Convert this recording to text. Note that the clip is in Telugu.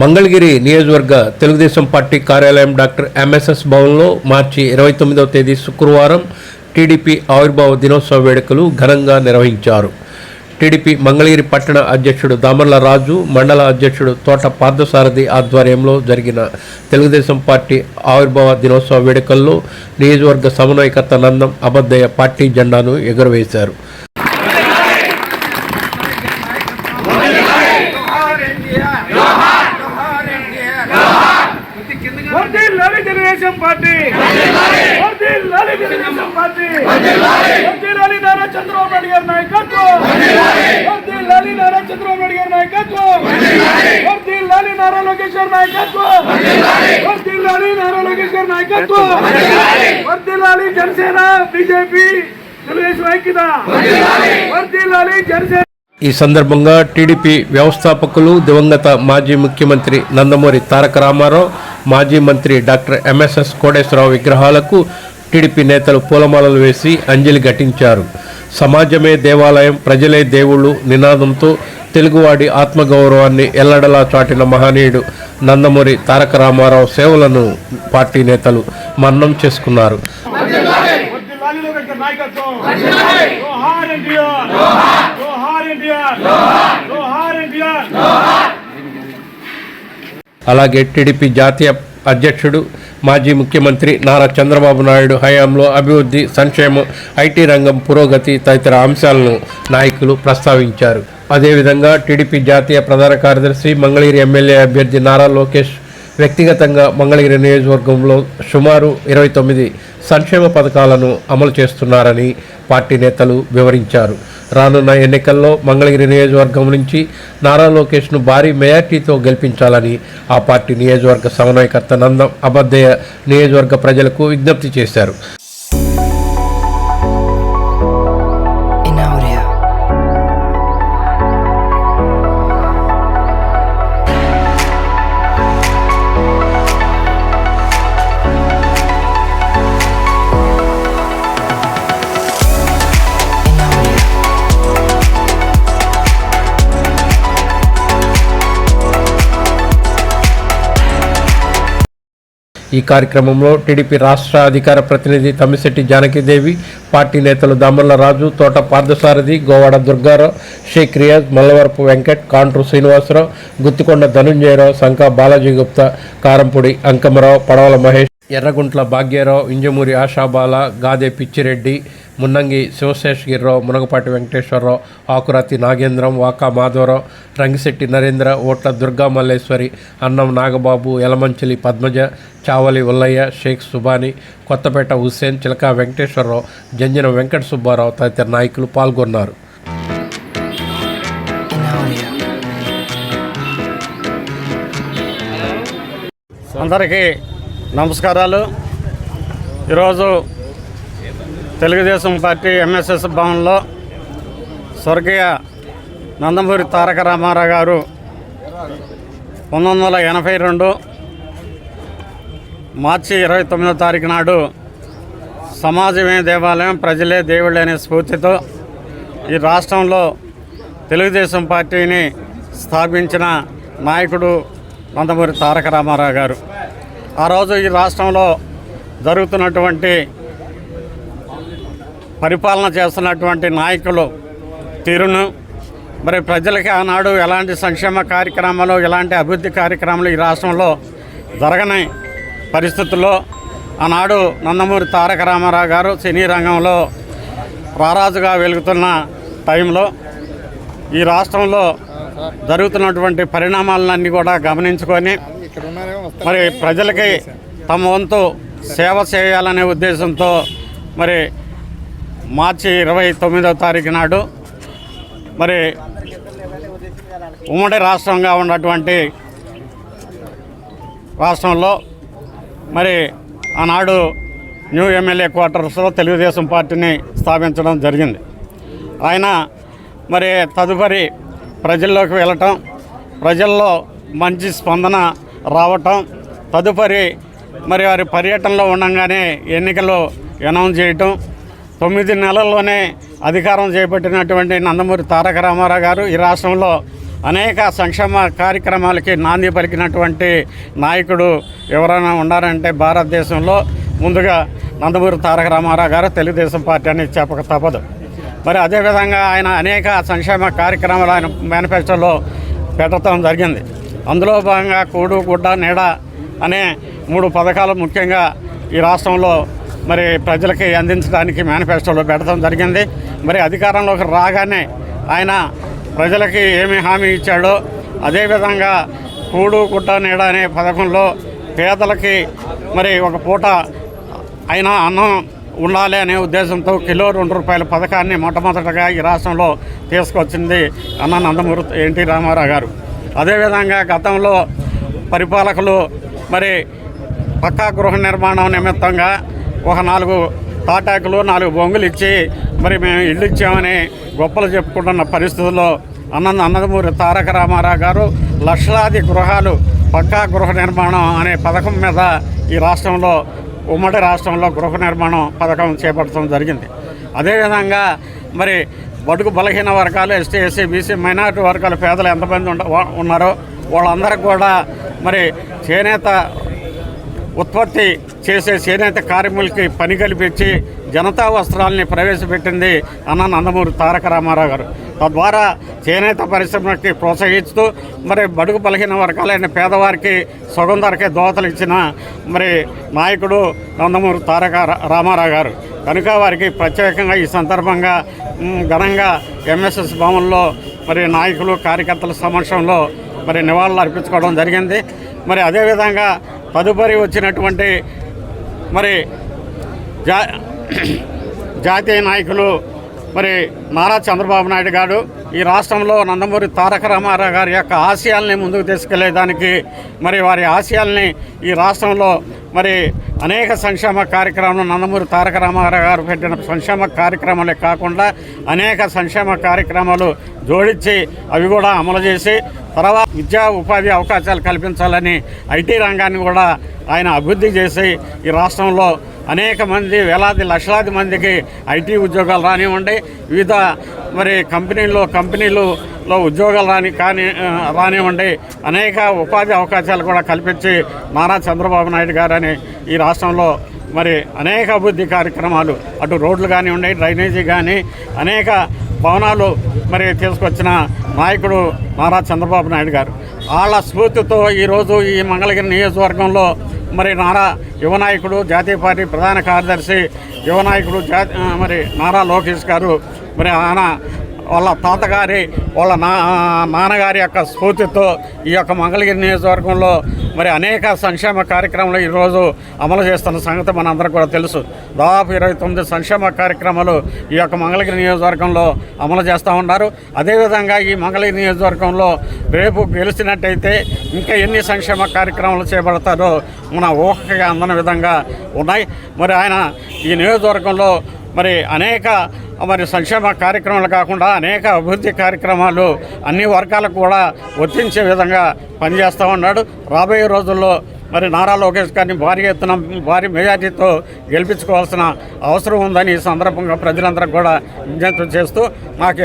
మంగళగిరి నియోజకవర్గ తెలుగుదేశం పార్టీ కార్యాలయం డాక్టర్ ఎంఎస్ఎస్ భవన్లో మార్చి ఇరవై తొమ్మిదవ తేదీ శుక్రవారం టీడీపీ ఆవిర్భావ దినోత్సవ వేడుకలు ఘనంగా నిర్వహించారు. టీడీపీ మంగళగిరి పట్టణ అధ్యక్షుడు దామర్ల రాజు మండల అధ్యక్షుడు తోట పార్థసారథి ఆధ్వర్యంలో జరిగిన తెలుగుదేశం పార్టీ ఆవిర్భావ దినోత్సవ వేడుకల్లో నియోజకవర్గ సమన్వయకర్త నందం అబద్దయ్య పార్టీ జెండాను ఎగురవేశారు. వర్ధిల్లాలి తెలుగుదేశం పార్టీ. వర్ధిల్లాలి తెలుగుదేశం పార్టీ. వర్ధిల్లాలి నారా చంద్రబాబు నాయుడు గారి నాయకత్వం వర్ధిల్లాలి నారా చంద్రబాబు నాయుడు గారి నాయకత్వం వర్ధిల్లాలి నారా లోకేష్ గారి నాయకత్వం. వర్ధిల్లాలి నారా లోకేష్ గారి నాయకత్వం. వర్ధిల్లాలి జనసేన బీజేపీ తెలుగుదేశం ఐక్యత. వర్ధిల్లాలి జనసేన ఈ సందర్భంగా టీడీపీ వ్యవస్థాపకులు దివంగత మాజీ ముఖ్యమంత్రి నందమూరి తారక రామారావు మాజీ మంత్రి డాక్టర్ ఎంఎస్ఎస్ కోటేశ్వరరావు విగ్రహాలకు టీడీపీ నేతలు పూలమాలలు వేసి అంజలి ఘటించారు. సమాజమే దేవాలయం ప్రజలే దేవుళ్ళు నినాదంతో తెలుగువాడి ఆత్మగౌరవాన్ని ఎల్లడలా చాటిన మహనీయుడు నందమూరి తారక రామారావు సేవలను పార్టీ నేతలు మన్నం చేసుకున్నారు. నాయకత్వం అలాగే టీడీపీ జాతీయ అధ్యక్షుడు మాజీ ముఖ్యమంత్రి నారా చంద్రబాబు నాయుడు హయాంలో అభివృద్ధి సంక్షేమం ఐటీ రంగం పురోగతి తదితర అంశాలను నాయకులు ప్రస్తావించారు. అదేవిధంగా టీడీపీ జాతీయ ప్రధాన కార్యదర్శి మంగళగిరి ఎమ్మెల్యే అభ్యర్థి నారా లోకేష్ వ్యక్తిగతంగా మంగళగిరి నియోజకవర్గంలో సుమారు ఇరవై తొమ్మిది సంక్షేమ పథకాలను అమలు చేస్తున్నారని పార్టీ నేతలు వివరించారు. రానున్న ఎన్నికల్లో మంగళగిరి నియోజకవర్గం నుంచి నారా లోకేష్ను భారీ మెజార్టీతో గెలిపించాలని ఆ పార్టీ నియోజకవర్గ సమన్వయకర్త నందం అబద్దయ్య నియోజకవర్గ ప్రజలకు విజ్ఞప్తి చేశారు. ఈ కార్యక్రమంలో టీడీపీ రాష్ట్ర అధికార ప్రతినిధి తమ్మిశెట్టి జానకిదేవి పార్టీ నేతలు దామర్ల రాజు తోట పార్థసారథి గోవాడ దుర్గారావు షేక్ రియాజ్ మల్లవరపు వెంకట్ కాంట్రు శ్రీనివాసరావు గుత్తికొండ ధనుంజయరావు శంకా బాలాజీ గుప్తా కారంపూడి అంకమరావు పడవల మహేష్ ఎర్రగుంట్ల భాగ్యరావు ఇంజమూరి ఆశాబాల గాదే పిచ్చిరెడ్డి మున్నంగి శివశేషగిరిరావు మునగపాటి వెంకటేశ్వరరావు ఆకురాతి నాగేంద్రం వాకా మాధవరావు రంగిశెట్టి నరేంద్ర ఓట్ల దుర్గా మల్లేశ్వరి అన్నం నాగబాబు యలమంచిలి పద్మజ చావలి ఉల్లయ్య షేక్ సుబాని కొత్తపేట హుస్సేన్ చిలకా వెంకటేశ్వరరావు జంజన వెంకట సుబ్బారావు తదితర నాయకులు పాల్గొన్నారు. అందరికీ నమస్కారాలు. ఈరోజు తెలుగుదేశం పార్టీ ఎంఎస్ఎస్ భవన్లో స్వర్గీయ నందమూరి తారక రామారావు గారు పంతొమ్మిది వందల ఎనభై రెండు మార్చి ఇరవై తొమ్మిదో తారీఖు నాడు సమాజమే దేవాలయం ప్రజలే దేవుళ్ళు అనే స్ఫూర్తితో ఈ రాష్ట్రంలో తెలుగుదేశం పార్టీని స్థాపించిన నాయకుడు నందమూరి తారక రామారావు గారు. ఆ రోజు ఈ రాష్ట్రంలో జరుగుతున్నటువంటి పరిపాలన చేస్తున్నటువంటి నాయకులు తీరును. మరి ప్రజలకి ఆనాడు ఎలాంటి సంక్షేమ కార్యక్రమాలు ఎలాంటి అభివృద్ధి కార్యక్రమాలు ఈ రాష్ట్రంలో జరగని పరిస్థితుల్లో ఆనాడు నందమూరి తారక రామారావు గారు సినీ రంగంలో రారాజుగా వెలుగుతున్న టైంలో ఈ రాష్ట్రంలో జరుగుతున్నటువంటి పరిణామాలన్నీ కూడా గమనించుకొని మరి ప్రజలకి తమ వంతు సేవ చేయాలనే ఉద్దేశంతో మరి మార్చి ఇరవై తొమ్మిదవ తారీఖు నాడు మరి ఉమ్మడి రాష్ట్రంగా ఉన్నటువంటి రాష్ట్రంలో మరి ఆనాడు న్యూ ఎమ్మెల్యే క్వార్టర్స్లో తెలుగుదేశం పార్టీని స్థాపించడం జరిగింది. ఆయన మరి తదుపరి ప్రజల్లోకి వెళ్ళటం ప్రజల్లో మంచి స్పందన రావటం తదుపరి మరి వారి పర్యటనలో ఉండగానే ఎన్నికలు అనౌన్స్ చేయటం తొమ్మిది నెలల్లోనే అధికారం చేపట్టినటువంటి నందమూరి తారక రామారావు గారు ఈ రాష్ట్రంలో అనేక సంక్షేమ కార్యక్రమాలకి నాంది పలికినటువంటి నాయకుడు ఎవరైనా ఉన్నారంటే భారతదేశంలో ముందుగా నందమూరి తారక రామారావు గారు తెలుగుదేశం పార్టీ అని చెప్పక తప్పదు. మరి అదేవిధంగా ఆయన అనేక సంక్షేమ కార్యక్రమాలు ఆయన మేనిఫెస్టోలో పెట్టడం జరిగింది. అందులో భాగంగా కూడు గుడ్డ నీడ అనే మూడు పథకాలు ముఖ్యంగా ఈ రాష్ట్రంలో మరి ప్రజలకి అందించడానికి మేనిఫెస్టోలో పెట్టడం జరిగింది. మరి అధికారంలోకి రాగానే ఆయన ప్రజలకి ఏమి హామీ ఇచ్చాడో అదేవిధంగా కూడు గుడ్డ నీడ అనే పథకంలో పేదలకి మరి ఒక పూట అయినా అన్నం ఉండాలి అనే ఉద్దేశంతో కిలో రెండు రూపాయల పథకాన్ని మొట్టమొదటగా ఈ రాష్ట్రంలో తీసుకొచ్చింది అన్న నందమూరి ఎన్టీ రామారావు గారు. అదేవిధంగా గతంలో పరిపాలకులు మరి పక్కా గృహ నిర్మాణం నిమిత్తంగా ఒక నాలుగు తాటాకులు నాలుగు బొంగులు ఇచ్చి మరి మేము ఇల్లు ఇచ్చామని గొప్పలు చెప్పుకుంటున్న పరిస్థితుల్లో అన్నంద అన్నదమూరి తారక రామారావు గారు లక్షలాది గృహాలు పక్కా గృహ నిర్మాణం అనే పథకం మీద ఈ రాష్ట్రంలో ఉమ్మడి రాష్ట్రంలో గృహ నిర్మాణం పథకం చేపట్టడం జరిగింది. అదేవిధంగా మరి బడుగు బలహీన వర్గాలు ఎస్టీ ఎస్సీ బీసీ మైనారిటీ వర్గాల పేదలు ఎంతమంది ఉండ ఉన్నారో వాళ్ళందరికీ కూడా మరి చేనేత ఉత్పత్తి చేసే చేనేత కార్మికులకి పని కల్పించి జనతా వస్త్రాలని ప్రవేశపెట్టింది అన్న నందమూరి తారక రామారావు గారు. తద్వారా చేనేత పరిశ్రమకి ప్రోత్సహిస్తూ మరి బడుగు బలహీన వర్గాలైన పేదవారికి సగం ధరకే దోతలు ఇచ్చిన మరి నాయకుడు నందమూరి తారక రా- రామారావు గారు. కనుక వారికి ప్రత్యేకంగా ఈ సందర్భంగా ఘనంగా ఎంఎస్ఎస్ భవన్లో మరి నాయకులు కార్యకర్తల సమక్షంలో మరి నివాళులు అర్పించుకోవడం జరిగింది. మరి అదేవిధంగా తదుపరి వచ్చినటువంటి మరి జా జాతీయ నాయకులు మరి నారా చంద్రబాబు నాయుడు గారు ఈ రాష్ట్రంలో నందమూరి తారక రామారావు గారి యొక్క ఆశయాల్ని ముందుకు తీసుకెళ్ళేదానికి మరి వారి ఆశయాల్ని ఈ రాష్ట్రంలో మరి అనేక సంక్షేమ కార్యక్రమాలు నందమూరి తారక రామారావు గారు పెట్టిన సంక్షేమ కార్యక్రమాలే కాకుండా అనేక సంక్షేమ కార్యక్రమాలు జోడించి అవి కూడా అమలు చేసి తర్వాత విద్యా ఉపాధి అవకాశాలు కల్పించాలని ఐటీ రంగాన్ని కూడా ఆయన అభివృద్ధి చేసి ఈ రాష్ట్రంలో అనేక మంది వేలాది లక్షలాది మందికి ఐటీ ఉద్యోగాలు రానివ్వండి. వివిధ మరి కంపెనీల్లో కంపెనీలలో ఉద్యోగాలు రాని కానీ రానివ్వండి. అనేక ఉపాధి అవకాశాలు కూడా కల్పించి నారా చంద్రబాబు నాయుడు గారని ఈ రాష్ట్రంలో మరి అనేక అభివృద్ధి కార్యక్రమాలు అటు రోడ్లు కానివ్వండి డ్రైనేజీ కానీ అనేక భవనాలు మరి తీసుకొచ్చిన నాయకుడు నారా చంద్రబాబు నాయుడు గారు. వాళ్ళ స్ఫూర్తితో ఈరోజు ఈ మంగళగిరి నియోజకవర్గంలో మరి నారా యువ నాయకుడు జాతీయ పార్టీ ప్రధాన కార్యదర్శి యువ నాయకుడు జా మరి నారా లోకేష్ గారు మరి ఆయన వాళ్ళ తాతగారి వాళ్ళ నా నాన్నగారి యొక్క స్ఫూర్తితో ఈ యొక్క మంగళగిరి నియోజకవర్గంలో మరి అనేక సంక్షేమ కార్యక్రమాలు ఈరోజు అమలు చేస్తున్న సంగతి మనందరికీ కూడా తెలుసు. దాదాపు ఇరవై తొమ్మిది సంక్షేమ కార్యక్రమాలు ఈ యొక్క మంగళగిరి నియోజకవర్గంలో అమలు చేస్తూ ఉన్నారు. అదేవిధంగా ఈ మంగళగిరి నియోజకవర్గంలో రేపు గెలిచినట్టయితే ఇంకా ఎన్ని సంక్షేమ కార్యక్రమాలు చేపడతారో మన ఊహగా అందని విధంగా ఉన్నాయి. మరి ఆయన ఈ నియోజకవర్గంలో మరి అనేక మరి సంక్షేమ కార్యక్రమాలు కాకుండా అనేక అభివృద్ధి కార్యక్రమాలు అన్ని వర్గాలకు కూడా వర్తించే విధంగా పనిచేస్తూ ఉన్నాడు. రాబోయే రోజుల్లో మరి నారా లోకేష్ గారిని భారీ ఎత్తున భారీ మెజార్టీతో గెలిపించుకోవాల్సిన అవసరం ఉందని ఈ సందర్భంగా ప్రజలందరికీ కూడా విజ్ఞప్తి చేస్తూ మాకు